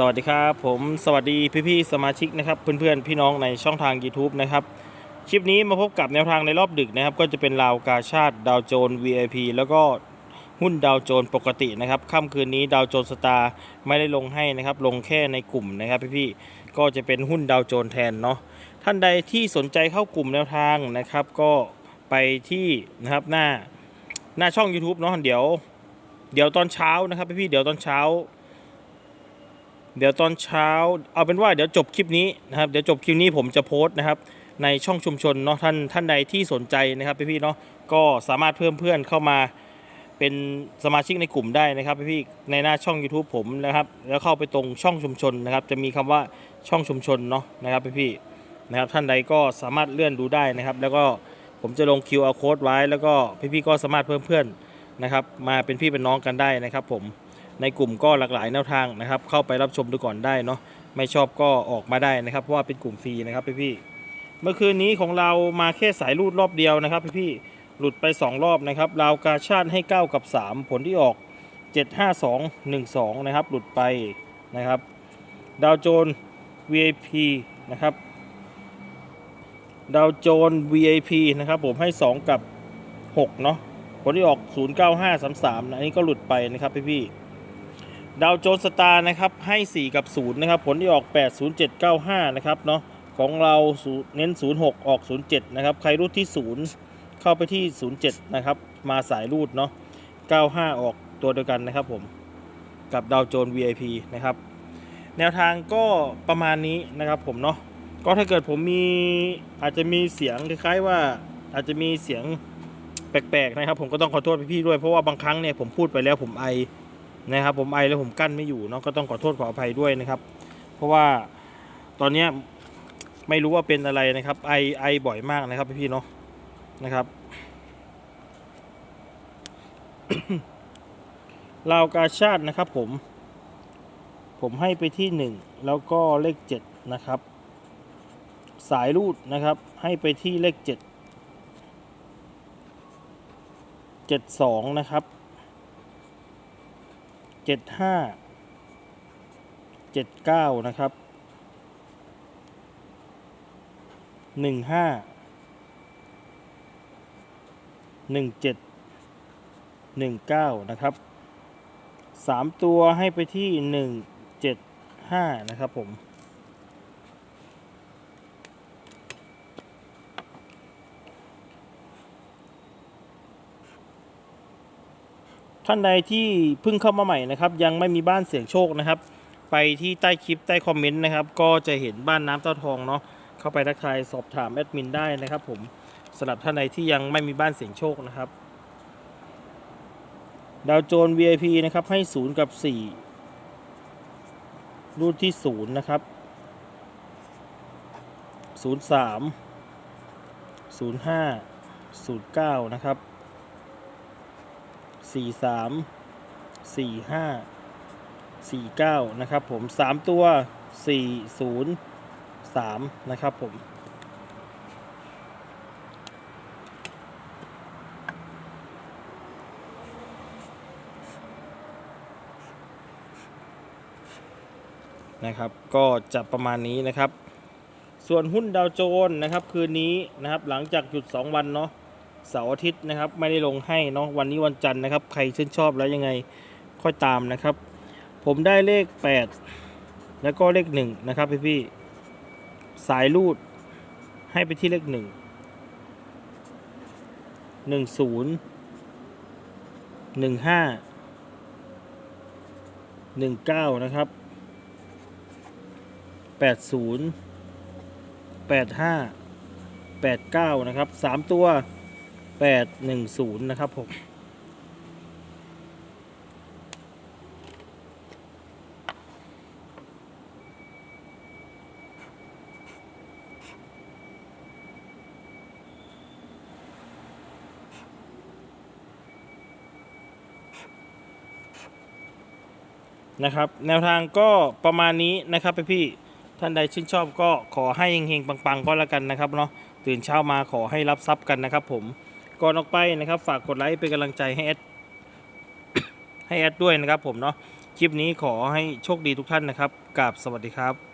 สวัสดีครับผมสวัสดีพี่ๆสมาชิกนะครับ เพื่อนๆพี่น้องในช่องทาง YouTube นะครับ คลิปนี้มาพบกับแนวทางในรอบดึกนะครับ ก็จะเป็นราวกาชาติดาวโจน VIP แล้วก็หุ้นดาวโจนปกตินะครับค่ำคืนนี้ดาวโจนสตาร์ไม่ได้ลงให้นะครับ ลงแค่ในกลุ่มนะครับพี่ๆก็จะเป็นหุ้นดาวโจนแทนเนาะท่านใดที่สนใจเข้ากลุ่มแนวทางนะครับ ก็ไปที่นะครับหน้าหน้าช่อง YouTube เนาะเดี๋ยว เดี๋ยวตอนเช้านะครับพี่ๆเดี๋ยวตอนเช้า เดี๋ยวตอนเช้าเอาเป็นว่าเดี๋ยวจบคลิปนี้นะครับเดี๋ยวจบคลิปนี้ผมจะโพสต์นะครับ ในช่องชุมชนเนาะท่านท่านใดที่สนใจนะครับพี่ๆเนาะก็สามารถเพิ่มเพื่อนเข้ามาเป็นสมาชิกในกลุ่มได้นะครับพี่ๆในหน้าช่อง YouTube ผมนะครับ แล้วเข้าไปตรงช่องชุมชนนะครับ จะมีคำว่าช่องชุมชนเนาะนะครับพี่ๆนะครับ ท่านใดก็สามารถเลื่อนดูได้นะครับ แล้วก็ผมจะลง QR code ไว้ แล้วก็พี่ๆก็สามารถเพิ่มเพื่อนนะครับ มาเป็นพี่เป็นน้องกันได้นะครับผม ในกลุ่มก็หลากหลายแนวทางนะครับ เข้าไปรับชมดูก่อนได้เนาะไม่ชอบก็ออกมาได้นะครับเพราะว่าเป็นกลุ่มฟรีนะครับพี่ๆเมื่อคืนนี้ของเรามาแค่สายรูดรอบเดียวนะครับพี่ๆหลุดไป 2 รอบนะครับราวกาชาติให้ 9 กับ 3 ผลที่ออก 75212 นะครับ หลุดไปนะครับ ดาวโจน VIP นะครับ ดาวโจน VIP นะครับผมให้ 2 กับ 6 เนาะผลที่ออก 09533นะอันนี้ก็หลุดไปนะครับพี่ๆ ดาวโจนสตาร์นะครับให้ 4 กับ 0 นะครับ ผลที่ออก 80795 นะครับเนาะของเราเน้น 06 ออก 07 นะครับ ใครรูดที่ 0 เข้าไปที่ 07 นะครับ มาสายรูดเนาะ95 ออกตัวเดียวกันนะครับผมกับดาวโจน VIP นะครับ แนวทางก็ประมาณนี้นะครับผมเนาะก็ถ้าเกิดผมมีอาจจะมีเสียงคล้ายๆว่าอาจจะมีเสียงแปลกๆนะครับ ผมก็ต้องขอโทษพี่ๆด้วยเพราะว่าบางครั้งเนี่ยผมพูดไปแล้วผมไอ นะครับ ผมไอแล้วผมกั้นไม่อยู่เนาะก็ต้องขอโทษขออภัยด้วยนะครับ เพราะว่าตอนเนี้ยไม่รู้ว่าเป็นอะไรนะครับ ไอไอบ่อยมากนะครับพี่ๆเนาะนะครับลาวกาชาตินะครับผม ผมให้ไปที่หนึ่งแล้วก็เลขเจ็ดนะครับ สายรูดนะครับ ให้ไปที่เลขเจ็ดเจ็ดสองนะครับ เจ็ดห้าเจ็ดเก้านะครับหนึ่งห้าหนึ่งเจ็ดหนึ่งเก้านะครับสามตัวให้ไปที่หนึ่งเจ็ดห้านะครับผม ท่านใดที่เพิ่งเข้ามาใหม่นะครับ ยังไม่มีบ้านเสี่ยงโชคนะครับ ไปที่ใต้คลิปใต้คอมเมนต์นะครับ ก็จะเห็นบ้านน้ำเต้าทองเนาะเข้าไปทักทายสอบถามแอดมินได้นะครับ ผมสำหรับท่านใดที่ยังไม่มีบ้านเสี่ยงโชคนะครับดาวโจน VIP นะครับให้ 0 กับ 4 รูดที่ 0 นะครับ 03 05 09 นะครับ สี่สามสี่ห้าสี่เก้านะครับผมสามตัวสี่ศูนย์สามนะครับผมนะครับก็จะประมาณนี้นะครับ ส่วนหุ้นดาวโจนส์นะครับคืนนี้นะครับหลังจากหยุด 2 วันเนาะ เสาร์อาทิตย์นะครับ ไม่ได้ลงให้เนาะวันนี้วันจันทร์นะครับ ใครชื่นชอบแล้วยังไงค่อยตามนะครับ ผมได้เลข 8 แล้วก็เลข1นะครับพี่พี่สายรูดให้ไปที่เลข 1 1 0 1 5 1 9 นะครับ 80 85 89 นะครับ 3 ตัว แปดหนึ่งศูนย์นะครับผมนะครับ แนวทางก็ประมาณนี้นะครับพี่ท่านใดชื่นชอบก็ขอให้เฮงๆปังๆก็แล้วกันนะครับเนาะตื่นเช้ามาขอให้รับทรัพย์กันนะครับผม ก่อนออกไปนะครับ ฝากกดไลค์เป็นกำลังใจให้แอดให้แอดด้วยนะครับผมเนาะคลิปนี้ขอให้โชคดีทุกท่านนะครับกราบสวัสดีครับ